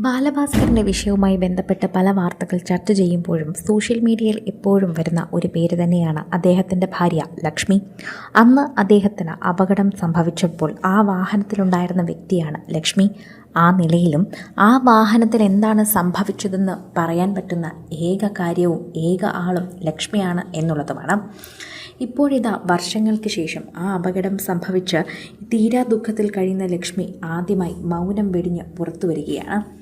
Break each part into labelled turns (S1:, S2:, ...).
S1: ബാലഭാസ്കറിന്റെ വിഷയവുമായി ബന്ധപ്പെട്ട് പല വാർത്തകൾ ചർച്ച ചെയ്യുമ്പോഴും സോഷ്യൽ മീഡിയയിൽ എപ്പോഴും വരുന്ന ഒരു പേര് തന്നെയാണ് അദ്ദേഹത്തിന്റെ ഭാര്യ ലക്ഷ്മി. അന്ന് അദ്ദേഹത്തിന് അപകടം സംഭവിച്ചപ്പോൾ ആ വാഹനത്തിലുണ്ടായിരുന്ന വ്യക്തിയാണ് ലക്ഷ്മി. ആ നിലയിലും ആ വാഹനത്തിൽ എന്താണ് സംഭവിച്ചതെന്ന് പറയാൻ പറ്റുന്ന ഏക കാര്യവും ഏക ആളും ലക്ഷ്മിയാണ് എന്നുള്ളതുമാണ്. ഇപ്പോഴിതാ വർഷങ്ങൾക്ക് ശേഷം ആ അപകടം സംഭവിച്ച് തീരാ ദുഃഖത്തിൽ കഴിയുന്ന ലക്ഷ്മി ആദ്യമായി മൗനം വെടിഞ്ഞ് പുറത്തു വരികയാണ്.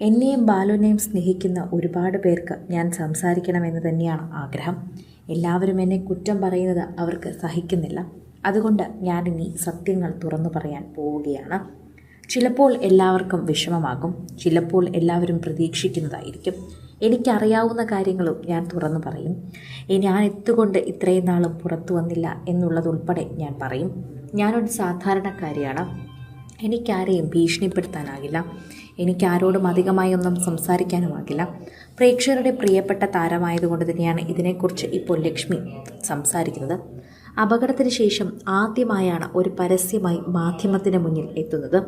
S1: എന്നെയും ബാലുവിനെയും സ്നേഹിക്കുന്ന ഒരുപാട് പേർക്ക് ഞാൻ സംസാരിക്കണമെന്ന് തന്നെയാണ് ആഗ്രഹം. എല്ലാവരും എന്നെ കുറ്റം പറയുന്നത് അവർക്ക് സഹിക്കുന്നില്ല. അതുകൊണ്ട് ഞാനിനി സത്യങ്ങൾ തുറന്നു പറയാൻ പോവുകയാണ്. ചിലപ്പോൾ എല്ലാവർക്കും വിഷമമാകും. ചിലപ്പോൾ എല്ലാവരും പ്രതീക്ഷിക്കുന്നതായിരിക്കും. എനിക്കറിയാവുന്ന കാര്യങ്ങളും ഞാൻ തുറന്നു പറയും. ഞാൻ എത്തുകൊണ്ട് ഇത്രയും നാളും പുറത്തു വന്നില്ല എന്നുള്ളതുൾപ്പെടെ ഞാൻ പറയും. ഞാനൊരു സാധാരണക്കാരിയാണ്. എനിക്കാരെയും ഭീഷണിപ്പെടുത്താനാകില്ല. എനിക്കാരോടും അധികമായി ഒന്നും സംസാരിക്കാനുമാകില്ല. പ്രേക്ഷകരുടെ പ്രിയപ്പെട്ട താരമായതുകൊണ്ട് തന്നെയാണ് ഇതിനെക്കുറിച്ച് ഇപ്പോൾ ലക്ഷ്മി സംസാരിക്കുന്നത്. അപകടത്തിന് ശേഷം ആദ്യമായാണ് ഒരു പരസ്യമായി മാധ്യമത്തിന് മുന്നിൽ എത്തുന്നത്.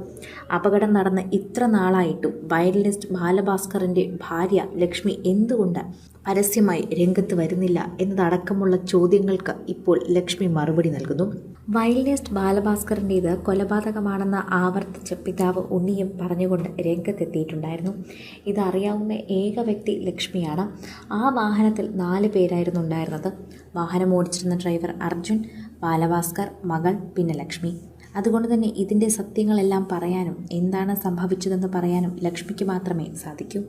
S1: അപകടം നടന്ന് ഇത്ര നാളായിട്ടും വയലിനിസ്റ്റ് ബാലഭാസ്കറിന്റെ ഭാര്യ ലക്ഷ്മി എന്തുകൊണ്ട് പരസ്യമായി രംഗത്ത് വരുന്നില്ല എന്നതടക്കമുള്ള ചോദ്യങ്ങൾക്ക് ഇപ്പോൾ ലക്ഷ്മി മറുപടി നൽകുന്നു. വയലിനിസ്റ്റ് ബാലഭാസ്കറിന്റേത് കൊലപാതകമാണെന്ന് ആവർത്തിച്ച പിതാവ് ഉണ്ണിയും പറഞ്ഞുകൊണ്ട് രംഗത്തെത്തിയിട്ടുണ്ടായിരുന്നു. ഇതറിയാവുന്ന ഏക വ്യക്തി ലക്ഷ്മിയാണ്. ആ വാഹനത്തിൽ നാല് പേരായിരുന്നു ഉണ്ടായിരുന്നത്. വാഹനം ഓടിച്ചിരുന്ന ഡ്രൈവർ അർജുൻ ബാലഭാസ്കർ മകൾ പിന്നെ ലക്ഷ്മി. അതുകൊണ്ട് തന്നെ ഇതിന്റെ സത്യങ്ങളെല്ലാം പറയാനും എന്താണ് സംഭവിച്ചതെന്ന് പറയാനും ലക്ഷ്മിക്ക് മാത്രമേ സാധിക്കൂ.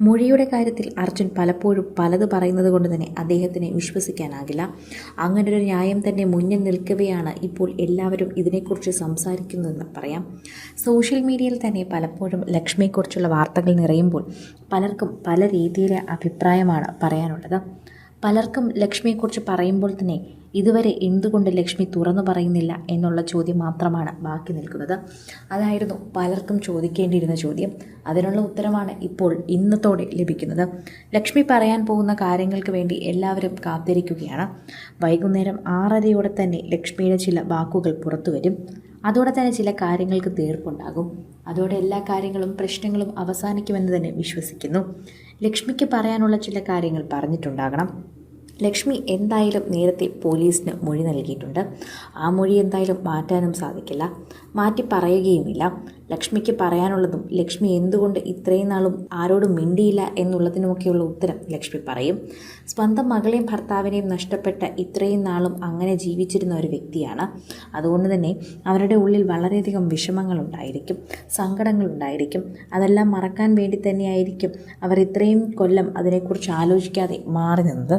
S1: മൊഴിയുടെ കാര്യത്തിൽ അർജുൻ പലപ്പോഴും പലത് പറയുന്നത് കൊണ്ട് തന്നെ അദ്ദേഹത്തിനെ വിശ്വസിക്കാനാകില്ല. അങ്ങനൊരു ന്യായം തന്നെ മുന്നിൽ നിൽക്കവെയാണ് ഇപ്പോൾ എല്ലാവരും ഇതിനെക്കുറിച്ച് സംസാരിക്കുന്നതെന്ന് പറയാം. സോഷ്യൽ മീഡിയയിൽ തന്നെ പലപ്പോഴും ലക്ഷ്മിയെക്കുറിച്ചുള്ള വാർത്തകൾ നിറയുമ്പോൾ പലർക്കും പല രീതിയിലെ അഭിപ്രായമാണ് പറയാനുള്ളത്. പലർക്കും ലക്ഷ്മിയെക്കുറിച്ച് പറയുമ്പോൾ തന്നെ ഇതുവരെ എന്തുകൊണ്ട് ലക്ഷ്മി തുറന്നു പറയുന്നില്ല എന്നുള്ള ചോദ്യം മാത്രമാണ് ബാക്കി നിൽക്കുന്നത്. അതായിരുന്നു പലർക്കും ചോദിക്കേണ്ടിയിരുന്ന ചോദ്യം. അതിനുള്ള ഉത്തരമാണ് ഇപ്പോൾ ഇന്നത്തോടെ ലഭിക്കുന്നത്. ലക്ഷ്മി പറയാൻ പോകുന്ന കാര്യങ്ങൾക്ക് വേണ്ടി എല്ലാവരും കാത്തിരിക്കുകയാണ്. വൈകുന്നേരം ആറരയോടെ തന്നെ ലക്ഷ്മിയുടെ ചില വാക്കുകൾ പുറത്തു വരും. അതോടെ തന്നെ ചില കാര്യങ്ങൾക്ക് തീർപ്പുണ്ടാകും. അതോടെ എല്ലാ കാര്യങ്ങളും പ്രശ്നങ്ങളും അവസാനിക്കുമെന്ന് തന്നെ വിശ്വസിക്കുന്നു. ലക്ഷ്മിക്ക് പറയാനുള്ള ചില കാര്യങ്ങൾ പറഞ്ഞിട്ടുണ്ടാകണം. ലക്ഷ്മി എന്തായാലും നേരത്തെ പോലീസിന് മൊഴി നൽകിയിട്ടുണ്ട്. ആ മൊഴി എന്തായാലും മാറ്റാനും സാധിക്കില്ല. മാറ്റി പറയുകയുമില്ല. ലക്ഷ്മിക്ക് പറയാനുള്ളതും ലക്ഷ്മി എന്തുകൊണ്ട് ഇത്രയും നാളും ആരോടും മിണ്ടിയില്ല എന്നുള്ളതിനുമൊക്കെയുള്ള ഉത്തരം ലക്ഷ്മി പറയും. സ്വന്തം മകളെയും ഭർത്താവിനെയും നഷ്ടപ്പെട്ട ഇത്രയും നാളും അങ്ങനെ ജീവിച്ചിരുന്ന ഒരു വ്യക്തിയാണ്. അതുകൊണ്ട് തന്നെ അവരുടെ ഉള്ളിൽ വളരെയധികം വിഷമങ്ങളുണ്ടായിരിക്കും സങ്കടങ്ങളുണ്ടായിരിക്കും. അതെല്ലാം മറക്കാൻ വേണ്ടി തന്നെയായിരിക്കും അവർ ഇത്രയും കൊല്ലം അതിനെക്കുറിച്ച് ആലോചിക്കാതെ മാറി നിന്നത്.